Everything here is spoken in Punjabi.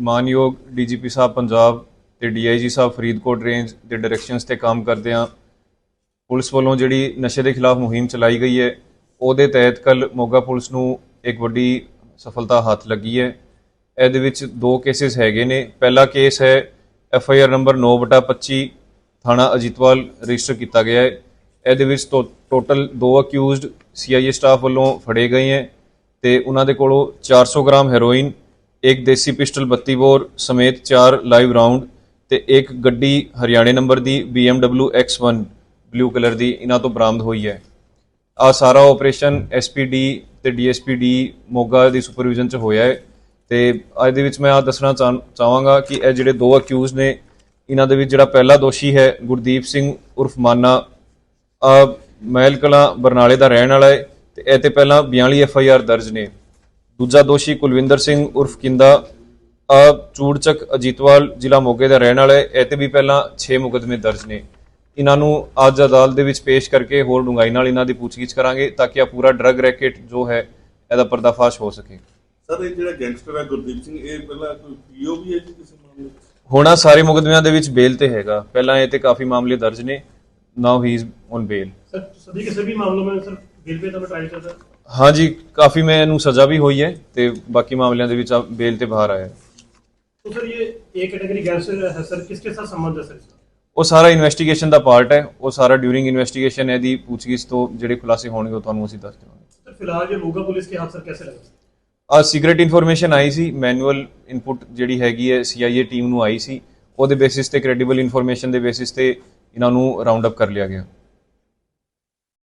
ਮਾਨਯੋਗ ਡੀਜੀਪੀ ਸਾਹਿਬ ਪੰਜਾਬ ਤੇ ਡੀਆਈਜੀ ਸਾਹਿਬ ਫਰੀਦਕੋਟ ਰੇਂਜ ਦੇ ਡਾਇਰੈਕਸ਼ਨਸ ਤੇ ਕੰਮ ਕਰਦੇ ਆ। ਪੁਲਿਸ ਵੱਲੋਂ ਜਿਹੜੀ ਨਸ਼ੇ ਦੇ ਖਿਲਾਫ ਮੁਹਿੰਮ ਚਲਾਈ ਗਈ ਹੈ, ਉਹਦੇ ਤਹਿਤ ਕੱਲ ਮੋਗਾ ਪੁਲਿਸ ਨੂੰ ਇੱਕ ਵੱਡੀ ਸਫਲਤਾ ਹੱਥ ਲੱਗੀ ਹੈ। ਇਹਦੇ ਵਿੱਚ ਦੋ ਕੇਸਿਸ ਹੈਗੇ ਨੇ। ਪਹਿਲਾ ਕੇਸ ਹੈ ਐਫ ਆਈ ਆਰ ਨੰਬਰ 9/25 ਥਾਣਾ ਅਜੀਤਵਾਲ ਰਜਿਸਟਰ ਕੀਤਾ ਗਿਆ ਹੈ। ਇਹਦੇ ਵਿੱਚ ਟੋ- ਟੋਟਲ ਦੋ ਅਕਿਊਜ਼ਡ ਸੀਆਈਏ ਸਟਾਫ ਵੱਲੋਂ ਫੜੇ ਗਏ ਹੈ ਤੇ ਉਹਨਾਂ ਦੇ ਕੋਲੋਂ 400 ਗ੍ਰਾਮ ਹੈਰੋਇਨ ਇੱਕ ਦੇਸੀ ਪਿਸਟਲ 32 ਬੋਰ ਸਮੇਤ ਚਾਰ ਲਾਈਵ ਰਾਉਂਡ ਤੇ ਇੱਕ ਗੱਡੀ ਹਰਿਆਣੇ ਨੰਬਰ ਦੀ BMW X1 ਬਲੂ ਕਲਰ ਦੀ ਇਹਨਾਂ ਤੋਂ ਬਰਾਮਦ ਹੋਈ ਹੈ। ਆ ਸਾਰਾ ਆਪਰੇਸ਼ਨ ਐਸਪੀਡੀ ਤੇ ਡੀਐਸਪੀਡੀ ਮੋਗਾ ਦੀ ਸੁਪਰਵਿਜ਼ਨ ਚ ਹੋਇਆ ਹੈ ਤੇ ਅੱਜ ਦੇ ਵਿੱਚ ਮੈਂ ਆ ਦੱਸਣਾ ਚਾਹ- ਚਾਹਾਂਗਾ ਕਿ ਇਹ ਜਿਹੜੇ ਦੋ ਅਕਿਊਜ਼ ਨੇ, ਇਹਨਾਂ ਦੇ ਵਿੱਚ ਜਿਹੜਾ ਪਹਿਲਾ ਦੋਸ਼ੀ ਹੈ ਗੁਰਦੀਪ ਸਿੰਘ ਉਰਫ ਮਾਨਾ ਆ ਮਹਿਲ ਕਲਾਂ ਬਰਨਾਲੇ ਦਾ ਰਹਿਣ ਵਾਲਾ ਹੈ ਤੇ ਇਹ ਤੇ ਪਹਿਲਾਂ 42 ਐਫ ਆਈ ਆਰ ਦਰਜ ਨੇ। ਦੂਜਾ ਦੋਸ਼ੀ ਕੁਲਵਿੰਦਰ ਸਿੰਘ ਉਰਫ ਕਿੰਦਾ ਚੂੜਚੱਕ ਅਜੀਤਵਾਲ ਜ਼ਿਲ੍ਹਾ ਮੋਗੇ ਦਾ ਰਹਿਣ ਵਾਲਾ ਹੈ। ਇਹ ਵੀ ਪਹਿਲਾਂ 6 ਮੁਕਦਮੇ ਦਰਜ ਨੇ। ਇਹਨਾਂ ਨੂੰ ਅੱਜ ਅਦਾਲਤ ਦੇ ਵਿੱਚ ਪੇਸ਼ ਕਰਕੇ ਹੋਰ ਡੂੰਘਾਈ ਨਾਲ ਇਹਨਾਂ ਦੀ ਪੁੱਛਗਿੱਛ ਕਰਾਂਗੇ ਤਾਂ ਕਿ ਆ ਪੂਰਾ ਡਰੱਗ ਰੈਕੇਟ ਜੋ ਹੈ ਇਹਦਾ ਪਰਦਾਫਾਸ਼ ਹੋ ਸਕੇ। ਸਰ ਇਹ ਜਿਹੜਾ ਗੈਂਗਸਟਰ ਹੈ ਗੁਰਦੀਪ ਸਿੰਘ ਇਹ ਪਹਿਲਾਂ ਕੋਈ ਪੀਓ ਵੀ ਹੈ ਜੀ ਕਿਸੇ ਮਾਮਲੇ ਹੋਣਾ ਸਾਰੇ ਮੁਕਦਮਿਆਂ ਦੇ ਵਿੱਚ ਬੇਲ ਤੇ ਹੈਗਾ। ਪਹਿਲਾਂ ਇਹ ਤੇ ਕਾਫੀ ਮਾਮਲੇ ਦਰਜ ਨੇ now he is on bail sir ਸਦੀ ਕਿਸੇ ਵੀ ਮਾਮਲੇ ਵਿੱਚ ਸਰ ਬੇਲ ਤੇ ਤਾਂ ਟ੍ਰਾਈ ਕਰਦਾ ਹਾਂਜੀ ਕਾਫੀ ਮੈਂ ਇਹਨੂੰ ਸਜ਼ਾ ਵੀ ਹੋਈ ਹੈ ਤੇ ਬਾਕੀ ਮਾਮਲਿਆਂ ਦੇ ਵਿੱਚ ਆ ਬੇਲ ਤੇ ਬਾਹਰ ਆਇਆ ਹੈ। तो सर ये ए कैटेगरी गैंगस्टर है सर किसके साथ संबंध है सर इसका ਉਹ ਸਾਰਾ ਇਨਵੈਸਟੀਗੇਸ਼ਨ ਦਾ ਪਾਰਟ ਹੈ ਉਹ ਸਾਰਾ ਡਿਊਰਿੰਗ ਇਨਵੈਸਟੀਗੇਸ਼ਨ ਇਹਦੀ ਪੁੱਛਗਿੱਛ ਤੋਂ ਜਿਹੜੇ ਖੁਲਾਸੇ ਹੋਣਗੇ ਉਹ ਤੁਹਾਨੂੰ ਅਸੀਂ ਦੱਸ ਦੇਵਾਂਗੇ सर फिलहाल ये मोगा पुलिस के हाथ सर कैसे लगा ਆ ਸੀਕ੍ਰੀਟ ਇਨਫੋਰਮੇਸ਼ਨ ਆਈ ਸੀ ਮੈਨੂਅਲ ਇਨਪੁਟ ਜਿਹੜੀ ਹੈਗੀ ਹੈ ਸੀਆਈਏ ਟੀਮ ਨੂੰ ਆਈ ਸੀ ਉਹਦੇ ਬੇਸਿਸ ਤੇ ਕ੍ਰੈਡੀਬਲ ਇਨਫੋਰਮੇਸ਼ਨ ਦੇ ਬੇਸਿਸ ਤੇ ਇਹਨਾਂ ਨੂੰ ਰਾਉਂਡ ਅਪ ਕਰ ਲਿਆ ਗਿਆ